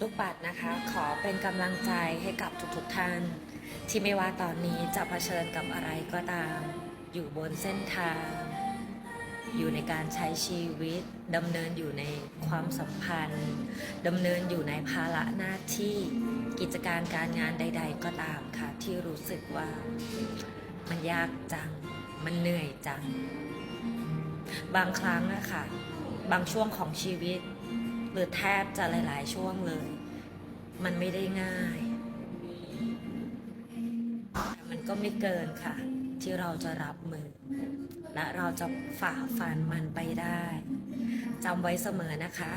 ลูกปัดนะคะ ขอเป็นกำลังใจให้กับทุกๆท่าน ที่ไม่ว่าตอนนี้จะเผชิญกับอะไรก็ตาม อยู่บนเส้นทาง อยู่ในการใช้ชีวิตดำเนินอยู่ในความสัมพันธ์ดำเนินอยู่ในภาระหน้าที่กิจการการงานใด ๆ ก็ตามค่ะ ที่รู้สึกว่ามันยากจัง มันเหนื่อยจัง บางครั้งอะคะบางช่วงของชีวิต หรือแทบจะหลาย ๆ ช่วงเลย มันไม่ได้ง่ายแต่มันก็ไม่เกินค่ะ ที่เราจะรับมือ และเราจะฝ่าฟันมันไปได้จำไว้เสมอนะคะ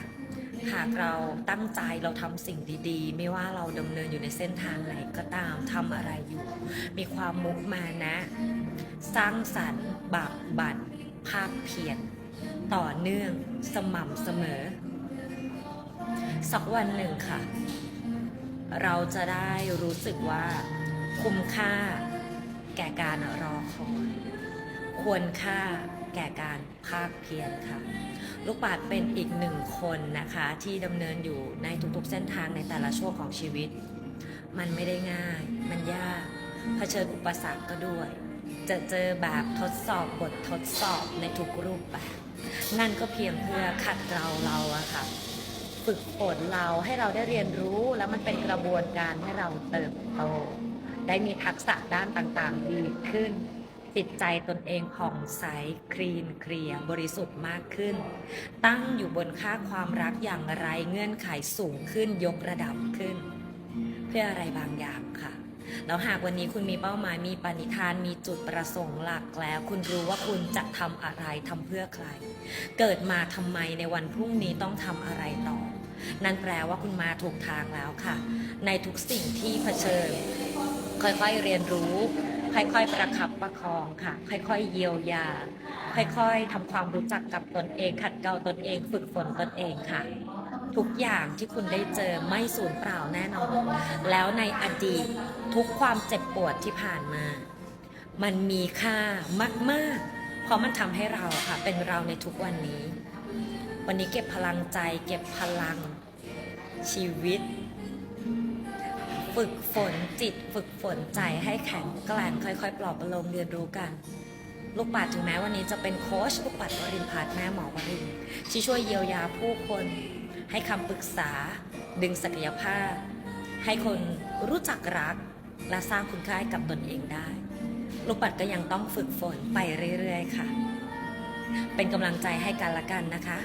หากเราตั้งใจเราทำสิ่งดีๆ ไม่ว่าเราดำเนินอยู่ในเส้นทางไหนก็ตามทำอะไรอยู่ มีความมุกมานะ สร้างสรรค์บากบั่นภาคเพียรต่อเนื่องสม่ำเสมอ สักวันหนึ่งค่ะ เราจะได้รู้สึกว่าคุ้มค่าแก่การรอคอย ควรค่าแก่การภาคเพียรค่ะ ลูกปัดเป็นอีกหนึ่งคนนะคะที่ดำเนินอยู่ในทุกๆเส้นทางในแต่ละช่วงของชีวิต มันไม่ได้ง่าย มันยากเผชิญอุปสรรคก็ด้วย จะเจอแบบทดสอบบททดสอบในทุกรูปแบบ นั่นก็เพียงเพื่อขัดเราเราอะค่ะ ฝึกฝนเราให้เราได้เรียนรู้แล้วมันเป็นกระบวนการให้เราเติบโต ได้มีทักษะด้านต่างๆ ดีขึ้น จิตใจตนเองผ่องใสคลีนเคลียบริสุทธิ์มากขึ้น ตั้งอยู่บนค่าความรักอย่างไรเงื่อนไขสูงขึ้นยกระดับขึ้น เพื่ออะไรบางอย่างค่ะแล้วหากวันนี้คุณมีเป้าหมายมีปณิธานมีจุดประสงค์หลักแล้ว คุณรู้ว่าคุณจะทำอะไรทำเพื่อใคร เกิดมาทำไมในวันพรุ่งนี้ต้องทำอะไรต่อ นั่นแปลว่าคุณมาถูกทางแล้วค่ะ ในทุกสิ่งที่เผชิญ ค่อยๆเรียนรู้ ค่อยๆประคับประคองค่ะ ค่อยๆเยียวยา ค่อยๆทำความรู้จักกับตนเอง ขัดเกลาตนเอง ฝึกฝนตนเองค่ะทุกอย่างที่คุณได้เจอไม่สูญเปล่าแน่นอน แล้วในอดีตทุกความเจ็บปวดที่ผ่านมา มันมีค่ามาก ๆ เพราะมันทำให้เราค่ะ เป็นเราในทุกวันนี้ วันนี้เก็บพลังใจ เก็บพลังชีวิต ฝึกฝนจิต ฝึกฝนใจให้แข็งแกร่งค่อยๆ ปลอบประโลมเรียนรู้กัน ลูกปัดถึงแม้วันนี้จะเป็นโค้ชลูกปัดวรินพัฒน์แม่หมอวรินที่ช่วยเยียวยาผู้คนให้คำปรึกษา ดึงศักยภาพ ให้คนรู้จักรัก และสร้างคุณค่าให้กับตนเองได้ ลูกปัดก็ยังต้องฝึกฝนไปเรื่อย ๆ ค่ะ เป็นกำลังใจให้กันละกันนะคะ